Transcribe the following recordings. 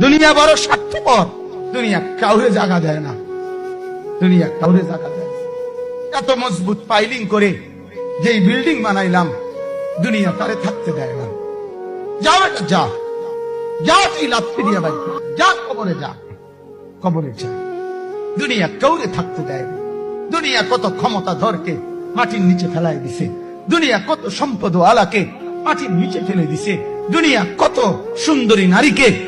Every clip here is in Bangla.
দুনিয়া বড় স্বার্থপর। দুনিয়া কাউরে জাগা দেয় না। দুনিয়া কাউরে জাগা দেয় এত মজবুত পাইলিং করে যেই বিল্ডিং বানাইলাম, দুনিয়া তারে থাকতে দেয় না। যা বেটা যা। যা তুই লাভ ফিরিয়া বাড়ি। যা কবরে যা। কবরে যা। দুনিয়া কাউরে থাকতে দেয় না। দুনিয়া কত ক্ষমতা ধরকে মাটির নিচে ফেলাই দিছে। দুনিয়া কত সম্পদ আলাকে মাটির নিচে ফেলে দিছে। দুনিয়া কত সুন্দরী নারীকে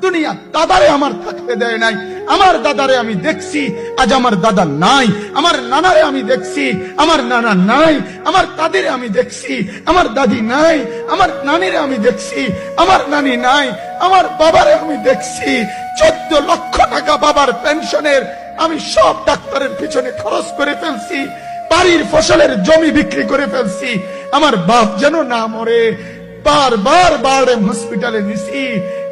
দুনিয়া দাদারে আমার থাকতে দেয় নাই। আমার দাদারে আমি দেখছি, আজ আমার দাদা নাই। আমার নানারে আমি দেখছি, আমার নানা নাই। আমার দাদিরে আমি দেখছি, আমার দাদি নাই। আমার নানিরে আমি দেখছি, আমার নানি নাই। আমার বাবারে আমি দেখছি। চোদ্দ লক্ষ টাকা বাবার পেনশনের আমি সব ডাক্তারের পিছনে খরচ করে ফেলছি। বাড়ির ফসলের জমি বিক্রি করে ফেলছি। আমার বাপ যেন না মরে, বারবার বারে হসপিটালে নিছি।